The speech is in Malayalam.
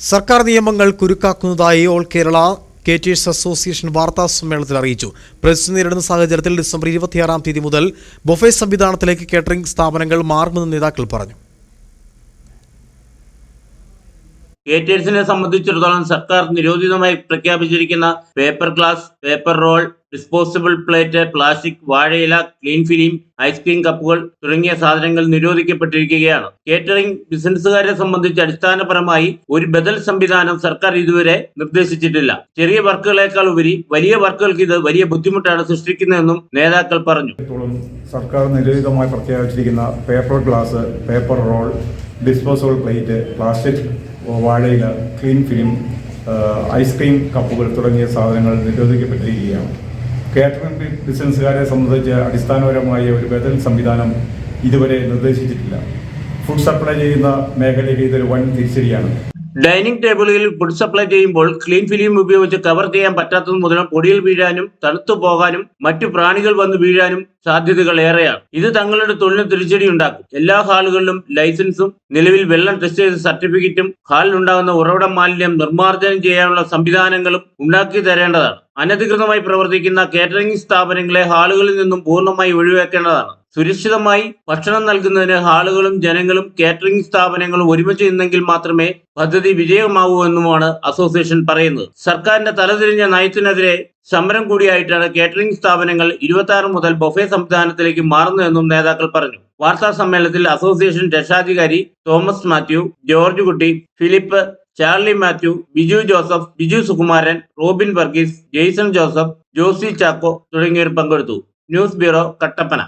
സർക്കാർ നിയമങ്ങൾ കുരുക്കാക്കുന്നതായി ഓൾ കേരള കേറ്റേഴ്സ് അസോസിയേഷൻ വാർത്താ സമ്മേളനത്തിൽ അറിയിച്ചു. പ്രതിസന്ധി നേരിടുന്ന സാഹചര്യത്തിൽ ഡിസംബർ ഇരുപത്തിയാറാം തീയതി മുതൽ ബൊഫെ സംവിധാനത്തിലേക്ക് കേറ്ററിംഗ് സ്ഥാപനങ്ങൾ മാറുമെന്ന് നേതാക്കൾ പറഞ്ഞു. കേറ്റേഴ്സിനെ സംബന്ധിച്ചിടത്തോളം സർക്കാർ നിരോധിതമായി പ്രഖ്യാപിച്ചിരിക്കുന്ന paper glass paper roll disposable plate plastic വാഴയില ക്ലീൻ ഫിലിം ഐസ്ക്രീം കപ്പുകൾ തുടങ്ങിയ സാധനങ്ങൾ നിരോധിക്കപ്പെട്ടിരിക്കുകയാണ്. കേറ്ററിംഗ് ബിസിനസ്സുകാരെ സംബന്ധിച്ച് അടിസ്ഥാനപരമായി ഒരു ബദൽ സംവിധാനം സർക്കാർ ഇതുവരെ നിർദ്ദേശിച്ചിട്ടില്ല. ചെറിയ വർക്കുകളേക്കാൾ ഉപരി വലിയ വർക്കുകൾക്ക് ഇത് വലിയ ബുദ്ധിമുട്ടാണ് സൃഷ്ടിക്കുന്നതെന്നും നേതാക്കൾ പറഞ്ഞു. സർക്കാർ നിരോധിതമായി പ്രഖ്യാപിച്ചിരിക്കുന്ന paper glass paper roll disposable plate plastic വാഴയില ക്ലീൻ ഫിലിം ഐസ്ക്രീം കപ്പുകൾ തുടങ്ങിയ സാധനങ്ങൾ നിരോധിക്കപ്പെട്ടിരിക്കുകയാണ്. കാറ്ററിംഗ് ബിസിനസ്സുകാരെ സംബന്ധിച്ച് അടിസ്ഥാനപരമായ ഒരു ബദൽ സംവിധാനം ഇതുവരെ നിർദ്ദേശിച്ചിട്ടില്ല. ഫുഡ് സപ്ലൈ ചെയ്യുന്ന മേഖലയ്ക്ക് ഇതൊരു വൻ തിരിച്ചടിയാണ്. ഡൈനിങ് ടേബിളിൽ ഫുഡ് സപ്ലൈ ചെയ്യുമ്പോൾ ക്ലീൻ ഫിലിം ഉപയോഗിച്ച് കവർ ചെയ്യാൻ പറ്റാത്തത് മുതൽ പൊടിയിൽ വീഴാനും തണുത്തു പോകാനും മറ്റു പ്രാണികൾ വന്ന് വീഴാനും സാധ്യതകൾ ഏറെയാണ്. ഇത് തങ്ങളുടെ തൊഴിലിന് തിരിച്ചടി ഉണ്ടാക്കും. എല്ലാ ഹാളുകളിലും ലൈസൻസും നിലവിൽ വെള്ളം ടെസ്റ്റ് ചെയ്ത സർട്ടിഫിക്കറ്റും ഹാളിലുണ്ടാകുന്ന ഉറവിട മാലിന്യം നിർമ്മാർജനം ചെയ്യാനുള്ള സംവിധാനങ്ങളും ഉണ്ടാക്കി തരേണ്ടതാണ്. അനധികൃതമായി പ്രവർത്തിക്കുന്ന കാറ്ററിംഗ് സ്ഥാപനങ്ങളെ ഹാളുകളിൽ നിന്നും പൂർണമായി ഒഴിവാക്കേണ്ടതാണ്. സുരക്ഷിതമായി ഭക്ഷണം നൽകുന്നതിന് ഹാളുകളും ജനങ്ങളും കാറ്ററിംഗ് സ്ഥാപനങ്ങളും ഒരുമിച്ച് നിന്നെങ്കിൽ മാത്രമേ പദ്ധതി വിജയമാവൂ എന്നുമാണ് അസോസിയേഷൻ പറയുന്നത്. സർക്കാരിന്റെ തലതിരിഞ്ഞ നയത്തിനെതിരെ സമരം കൂടിയായിട്ടാണ് കാറ്ററിംഗ് സ്ഥാപനങ്ങൾ ഇരുപത്തി മുതൽ ബൊഫെ സംവിധാനത്തിലേക്ക് മാറുന്നതെന്നും നേതാക്കൾ പറഞ്ഞു. വാർത്താ സമ്മേളനത്തിൽ അസോസിയേഷൻ രക്ഷാധികാരി തോമസ് മാത്യു ജോർജ് കുട്ടി ഫിലിപ്പ് ചാർലി മാത്യു ബിജു ജോസഫ് ബിജു സുകുമാരൻ റോബിൻ വർഗീസ് ജെയ്സൺ ജോസഫ് ജോസി ചാക്കോ തുടങ്ങിയവർ പങ്കെടുത്തു. News bureau Kattappana.